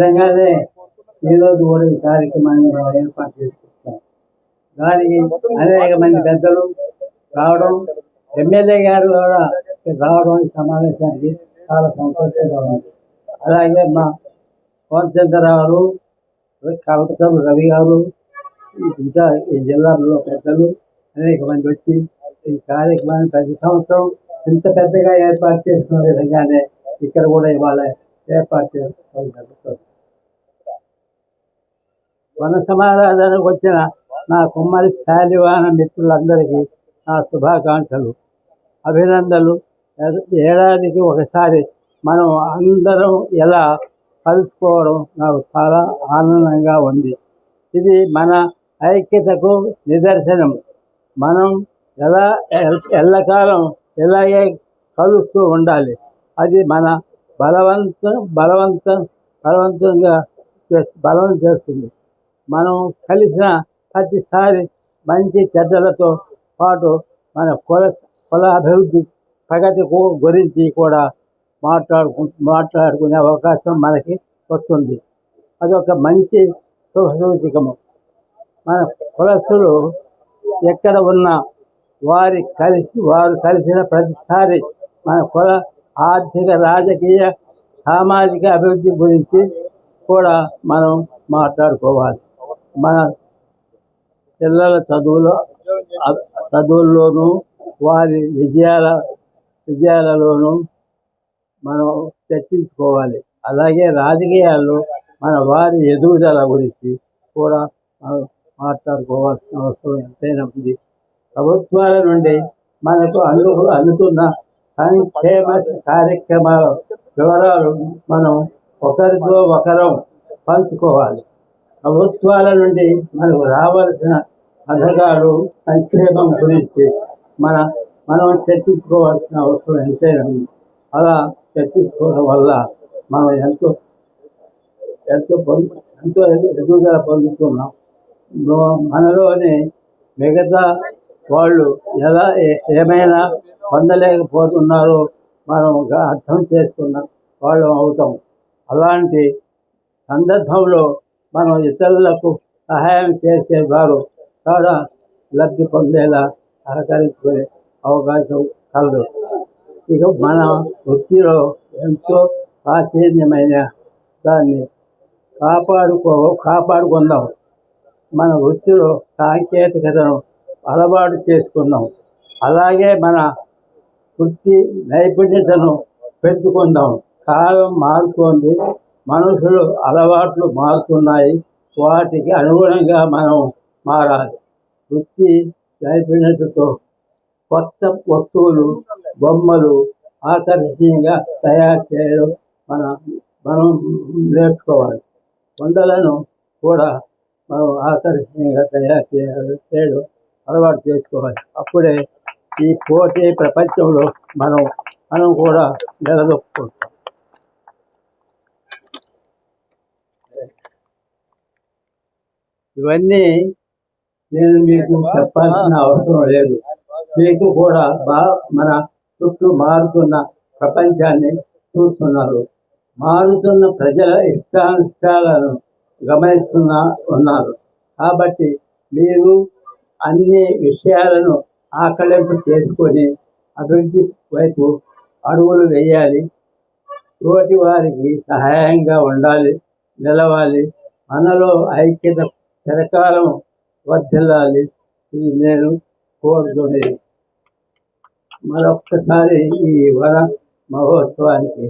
విధంగానే ఈరోజు కూడా ఈ కార్యక్రమాన్ని మనం ఏర్పాటు చేసుకుంటాం దానికి అనేక మంది పెద్దలు రావడం ఎమ్మెల్యే గారు కూడా రావడం ఈ సమావేశానికి చాలా సంతోషంగా ఉంది. అలాగే మా కోమచంద్రరావు కల్పతరు రవి గారు ఇంకా ఈ జిల్లాలో పెద్దలు అనేక మంది వచ్చి ఈ కార్యక్రమాన్ని ప్రతి సంవత్సరం ఇంత పెద్దగా ఏర్పాటు చేసుకున్న విధంగానే ఇక్కడ కూడా ఇవాళ ఏర్పాటు చేసుకోవడం జరుగుతుంది వన సమారాధనకు వచ్చిన నా కుమ్మరి శాలివాన మిత్రులందరికీ నా శుభాకాంక్షలు అభినందనలు. ఏడాదికి ఒకసారి మనం అందరం ఎలా కలుసుకోవడం నాకు చాలా ఆనందంగా ఉంది. ఇది మన ఐక్యతకు నిదర్శనం. మనం ఎలా ఎల్లకాలం ఇలాగే కలుస్తూ ఉండాలి. అది మన బలవంత బలవంత బలవంతంగా బలవంతం చేస్తుంది. మనం కలిసిన ప్రతిసారి మంచి చెడ్డలతో పాటు మన కుల కుల అభివృద్ధి ప్రగతి గురించి కూడా మాట్లాడుకు మాట్లాడుకునే అవకాశం మనకి వస్తుంది. అదొక మంచి శుభసూచకము. మన కులస్తులు ఎక్కడ ఉన్నా వారి కలిసి వారు కలిసిన ప్రతిసారి మన కుల ఆర్థిక రాజకీయ సామాజిక అభివృద్ధి గురించి కూడా మనం మాట్లాడుకోవాలి. మన పిల్లల చదువులో చదువుల్లోనూ వారి విజయాల విజయాలలోనూ మనం చర్చించుకోవాలి. అలాగే రాజకీయాల్లో మన వారి ఎదుగుదల గురించి కూడా మనం మాట్లాడుకోవాల్సిన అవసరం ఎంతైనా ఉంది. ప్రభుత్వాల నుండి మనకు అను అందుతున్న సంక్షేమ కార్యక్రమాల వివరాలు మనం ఒకరితో ఒకరం పంచుకోవాలి. ప్రభుత్వాల నుండి మనకు రావాల్సిన పథకాలు సంక్షేమం గురించి మన మనం చర్చించుకోవాల్సిన అవసరం ఎంతైనా అలా చర్చించుకోవడం వల్ల మనం ఎంతో ఎంతో పొందు ఎంతో ఎదుగుదల పొందుతున్నాం. మనలోని మిగతా వాళ్ళు ఎలా ఏమైనా పొందలేకపోతున్నారో మనం అర్థం చేసుకున్న వాళ్ళం అవుతాం. అలాంటి సందర్భంలో మనం ఇతరులకు సహాయం చేసేవారు చాలా లబ్ధి పొందేలా సహకరించుకునే అవకాశం కలదు. ఇక మన వృత్తిలో ఎంతో ప్రాచీన్యమైన దాన్ని కాపాడుకో కాపాడుకుందాం. మన వృత్తిలో సాంకేతికతను అలవాటు చేసుకుందాం అలాగే మన వృత్తి నైపుణ్యతను పెంచుకుందాం. కాలం మారుతోంది. మనుషులు అలవాట్లు మారుతున్నాయి. వాటికి అనుగుణంగా మనం మారాలి. వృత్తి నైపుణ్యతతో కొత్త వస్తువులు బొమ్మలు ఆకర్షణీయంగా తయారు చేయడం మన మనం నేర్చుకోవాలి. కొండలను కూడా మనం ఆకర్షణీయంగా తయారు చేయాలి చేయడం అలవాటు చేసుకోవాలి. అప్పుడే ఈ పోటీ ప్రపంచంలో మనం మనం కూడా నిలదొక్కుంటాం ఇవన్నీ నేను మీకు చెప్పాల్సిన అవసరం లేదు. మీకు కూడా బాగా మన చుట్టూ మారుతున్న ప్రపంచాన్ని చూస్తున్నారు. మారుతున్న ప్రజల ఇష్టానిష్టాలను గమనిస్తున్న ఉన్నారు. కాబట్టి మీరు అన్ని విషయాలను ఆకలింపు చేసుకొని అభివృద్ధి వైపు అడుగులు వేయాలి. తోటి వారికి సహాయంగా ఉండాలి నిలవాలి. మనలో ఐక్యత చిరకాలం వర్ధిల్లాలి ఇది నేను కోరుకునేది మరొక్కసారి ఈ వర మహోత్సవానికి